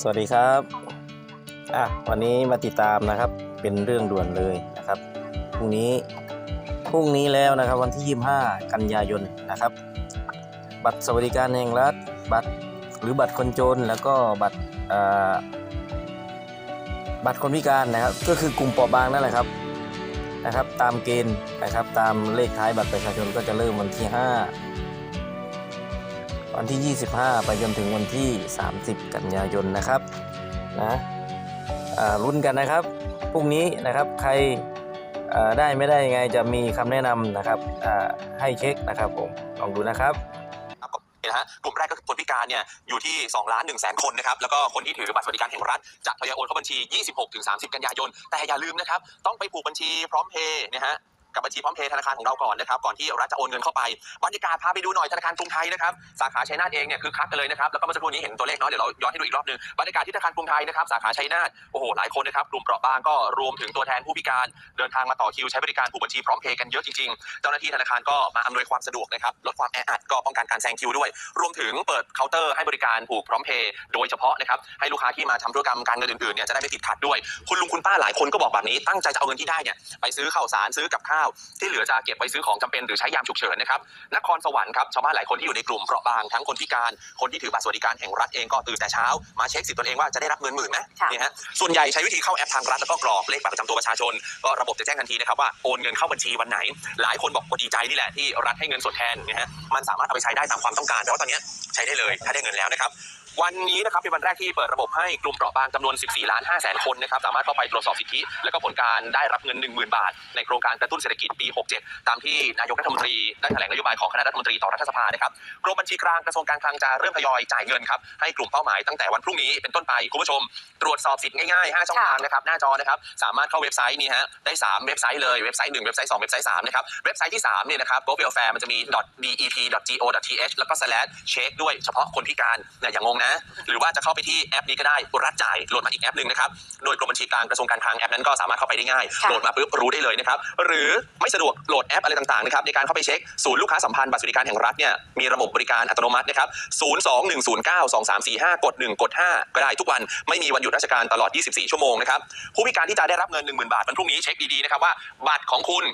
สวัสดีครับอะวันนี้มาติดตามนะครับเป็นเรื่องด่วนเลยนะครับพรุ่งนี้พรุ่งนี้แล้วนะครับวันที่ 25 กันยายนนะครับ บัตรสวัสดิการแห่งรัฐบัตรหรือบัตรคนจนแล้วก็บัตรบัตรคนพิการนะครับ ก็คือกลุ่มเปราะบางนั่นแหละครับนะครับ ตามเกณฑ์นะครับ ตามเลขท้ายบัตรประชาชนก็จะเริ่มวันที่ 5 วันที่ 25 ไปจนถึงวันที่ 30 กันยายนนะครับนะรุ่นกันนะครับพรุ่งนี้นะครับใครได้ไม่ได้ยังไงจะมีคำแนะนำนะครับให้เช็คนะครับผมลองดูนะครับนะฮะกลุ่มแรกก็คือคนพิการเนี่ยอยู่ที่2ล้าน1แสนคนนะครับแล้วก็คนที่ถือบัตรสวัสดิการแห่งรัฐจะทยอยโอนเข้าบัญชี 26-30 กันยายน แต่อย่าลืมนะครับ ต้องไปผูกบัญชีพร้อมเพย์นะฮะ กับบัญชีพร้อมเพย์ธนาคารของเราก่อนนะครับก่อนที่รัฐจะโอนเงินเข้าไปบรรยากาศพาไปดูหน่อยธนาคารกรุงไทยนะครับสาขาชัยนาทเองเนี่ยคือคักกันเลยนะครับแล้วก็เมื่อสักครู่นี้เห็นตัวเลขเนาะเดี๋ยวเราย้อนให้ดูอีกรอบหนึงบรรยากาศที่ธนาคารกรุงไทยนะครับสาขาชัยนาทโอ้โหหลายคนนะครับกลุ่มเปราะบางก็รวมถึงตัวแทนผู้พิการเดินทางมาต่อคิวใช้บริการผูกบัญชีพร้อมเพย์กันเยอะจริงๆ เจ้าหน้าที่ธนาคารก็มาอำนวยความสะดวกนะครับลดความแออัดก็ป้องกันการแซงคิวด้วย รวมถึงเปิดเคาน์เตอร์ให้บริการผูกพร้อมเพย์โดยเฉพาะนะครับให้ลูกค้าที่มาทำธุรกรรมการเงินอื่นๆเนี่ยจะได้ไม่ติดขัดด้วย คุณลุงคุณป้าหลายคนก็บอกแบบนี้ตั้งใจจะเอาเงินที่ได้เนี่ยไปซื้อข้าวสารซื้อกับข้าวที่เหลือจะเก็บไว้ซื้อของจำเป็นหรือใช้ยามฉุกเฉินนะครับนครสวรรค์ครับชาวบ้านหลายคนที่อยู่ในกลุ่มเปราะบางทั้งคนพิการคนที่ถือบัตรสวัสดิการแห่งรัฐเองก็ตื่นแต่เช้ามาเช็คสิทธิ์ตนเองว่าจะได้รับเงินหมื่นไหมค่ะนี่ฮะส่วนใหญ่ใช้วิธีเข้าแอปทางรัฐแล้วก็กรอกเลขบัตรประจำตัวประชาชน ก็ระบบจะแจ้งทันทีนะครับว่าโอนเงินเข้าบัญชีวันไหน หลายคนบอกพอดีใจนี่แหละที่รัฐให้เงินสดแทนนะฮะมันสามารถเอาไปใช้ได้ตามความต้องการแต่ว่าตอนเนี้ยใช้ได้เลยถ้าได้เงินแล้วนะครับ วันนี้นะครับเป็นวันแรกที่เปิดระบบให้กลุ่มเปราะบางจำนวน 14 ล้าน5แสนคนนะครับสามารถเข้าไปตรวจสอบสิทธิ และก็ผลการได้รับเงิน 10,000 บาท ในโครงการกระตุ้นเศรษฐกิจปี 67 ตามที่นายกรัฐมนตรีได้แถลงนโยบายของคณะรัฐมนตรีต่อรัฐสภานะครับกรมบัญชีกลางกระทรวงการคลังจะเริ่มทยอยจ่ายเงินครับให้กลุ่มเป้าหมายตั้งแต่วันพรุ่งนี้เป็นต้นไปคุณผู้ชม ตรวจสอบสิทธิ์ง่ายๆ5ช่องทางนะครับหน้าจอนะครับสามารถเข้าเว็บไซต์นี่ฮะได้ 3 เว็บไซต์เลยเว็บไซต์1เว็บไซต์2เว็บไซต์3นะครับเว็บไซต์ที่3เนี่ยนะครับ g o w e l f a r e มันจะมี .dep.go.th แล้วก็ slash check ด้วยเฉพาะคนพิการเนี่ยอย่างงงนะหรือว่าจะเข้าไปที่แอปนี้ก็ได้รัฐจ่ายโหลดมาอีกแอปหนึ่งนะครับ โดยกรมบัญชีกลางกระทรวงการคลังแอปนั้นก็สามารถเข้าไปได้ง่ายค่ะโหลดมาปุ๊บรู้ได้เลยนะครับ หรือไม่สะดวกโหลดแอปอะไรต่างๆนะครับในการเข้าไปเช็คศูนย์ลูกค้าสัมพันธ์บัตรสวัสดิการแห่งรัฐเนี่ยมีระบบบริการอัตโนมัตินะครับ021092345 กด 1 กด 5 ก็ได้ทุกวันไม่มีวันหยุดราชการตลอด 24 ชั่วโมงนะครับผู้พิการที่จะได้รับเงิน 10,000 บาทวันพรุ่งนี้เช็คดีๆนะครับว่าบัตรของคุณ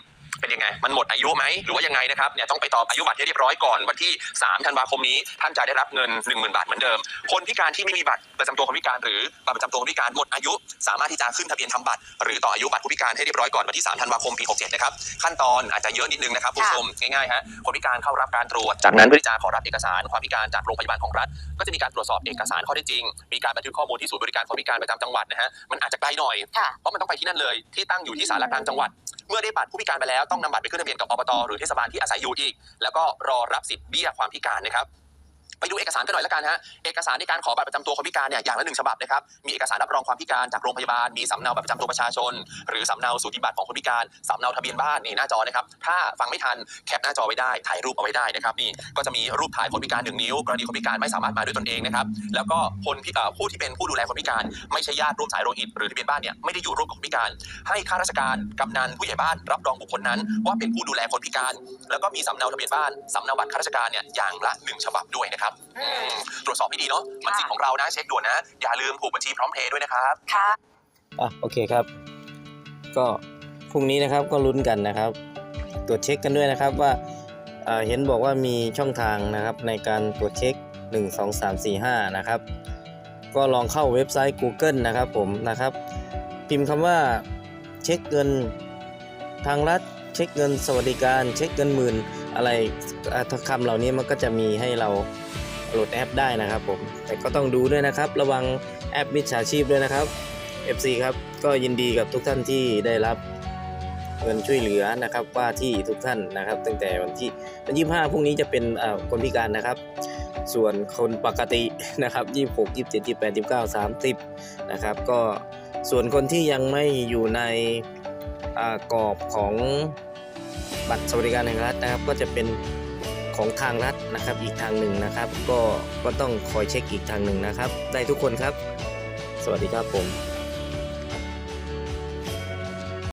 เป็นยังไง มันหมดอายุไหมหรือว่ายังไงนะครับเนี่ยต้องไปตอบอายุบัตรให้เรียบร้อยก่อนวันที่ 3 ธันวาคมนี้ ท่านจะได้รับเงิน 10,000 บาทเหมือนเดิม คนพิการที่ไม่มีบัตรประจำตัวคนพิการ หรือบัตรประจำตัวคนพิการหมดอายุ สามารถที่จะขึ้นทะเบียนทำบัตร หรือต่ออายุบัตรผู้พิการให้เรียบร้อยก่อนวันที่ 3 ธันวาคมปี 67 นะครับขั้นตอนอาจจะเยอะนิดนึงนะครับผู้ชมง่ายๆฮะคนพิการเข้ารับการตรวจจากนั้นเพื่อที่จะขอรับเอกสารความพิการจากโรงพยาบาลของรัฐ ก็จะมีการตรวจสอบเอกสารข้อเท็จจริง มีการบันทึกข้อมูลที่ศูนย์บริการคนพิการประจำจังหวัดนะฮะมันอาจจะไกลหน่อยค่ะเพราะมันต้องไปที่นั่นเลยที่ตั้งอยู่ที่สารกลางจังหวัดเมื่อได้บัตรผู้พิการไปแล้วต้องนำบัตรไปขึ้นทะเบียนกับอบตหรือเทศบาลที่อาศัยอยู่อีก แล้วก็รอรับสิทธิ์เบี้ยความพิการนะครับ ไปดูเอกสารกันหน่อยละกันฮะ เอกสารในการขอบัตรประจำตัวคนพิการเนี่ยอย่างละหนึ่งฉบับนะครับ มีเอกสารรับรองความพิการจากโรงพยาบาล มีสำเนาบัตรประจำตัวประชาชน หรือสำเนาสูติบัตรของคนพิการ สำเนาทะเบียนบ้านนี่หน้าจอนะครับ ถ้าฟังไม่ทันแคปหน้าจอไว้ได้ ถ่ายรูปเอาไว้ได้นะครับนี่ ก็จะมีรูปถ่ายคนพิการหนึ่งนิ้ว กรณีคนพิการไม่สามารถมาด้วยตนเองนะครับ แล้วก็คนผู้ที่เป็นผู้ดูแลคนพิการไม่ใช่ญาติร่วมสายโลหิตหรือทะเบียนบ้านเนี่ยไม่ได้อยู่ร่วมกับคนพิการ ให้ข้าราชการกำนันผู้ใหญ่บ้านรับรองบุคคลนั้น ว่าเป็นผู้ดูแลคนพิการ แล้วก็มีสำเนาทะเบียนบ้านสำเนาบัตรข้าราชการเนี่ยอย่างละหนึ่งฉบับด้วยนะครับตรวจสอบให้ดีเนาะ มันสิทธิ์ของเรานะ เช็คด่วนนะ อย่าลืมผูกบัญชีพร้อมเพย์ด้วยนะครับ ค่ะ อะโอเคครับ ก็พรุ่งนี้นะครับก็ลุ้นกันนะครับ ตรวจเช็คกันด้วยนะครับว่าอ่าเห็นบอกว่ามีช่องทางนะครับในการตรวจเช็ค 1 2 3 4 5 นะครับ ก็ลองเข้าเว็บไซต์ Google นะครับผมนะครับ พิมพ์คำว่าเช็คเงินทางรัฐ เช็คเงินสวัสดิการ เช็คเงินหมื่นอะไรอ่าคำเหล่านี้มันก็จะมีให้เรา โหลดแอปได้นะครับผมแต่ก็ต้องดูด้วยนะครับ ระวังแอปมิจฉาชีพด้วยนะครับ FC ครับก็ยินดีกับทุกท่านที่ได้รับเงินช่วยเหลือนะครับว่าที่ทุกท่านนะครับ ตั้งแต่วันที่วันที่25พรุ่งนี้จะเป็นคนพิการนะครับ ส่วนคนปกตินะครับ26 27 28 29 30นะครับ ก็ส่วนคนที่ยังไม่อยู่ในกรอบของบัตรสวัสดิการแห่งรัฐนะครับ ก็จะเป็น ของทางรัฐนะครับ อีกทางหนึ่งนะครับ ก็ก็ต้องคอยเช็คอีกทางหนึ่งนะครับ ได้ทุกคนครับ สวัสดีครับผม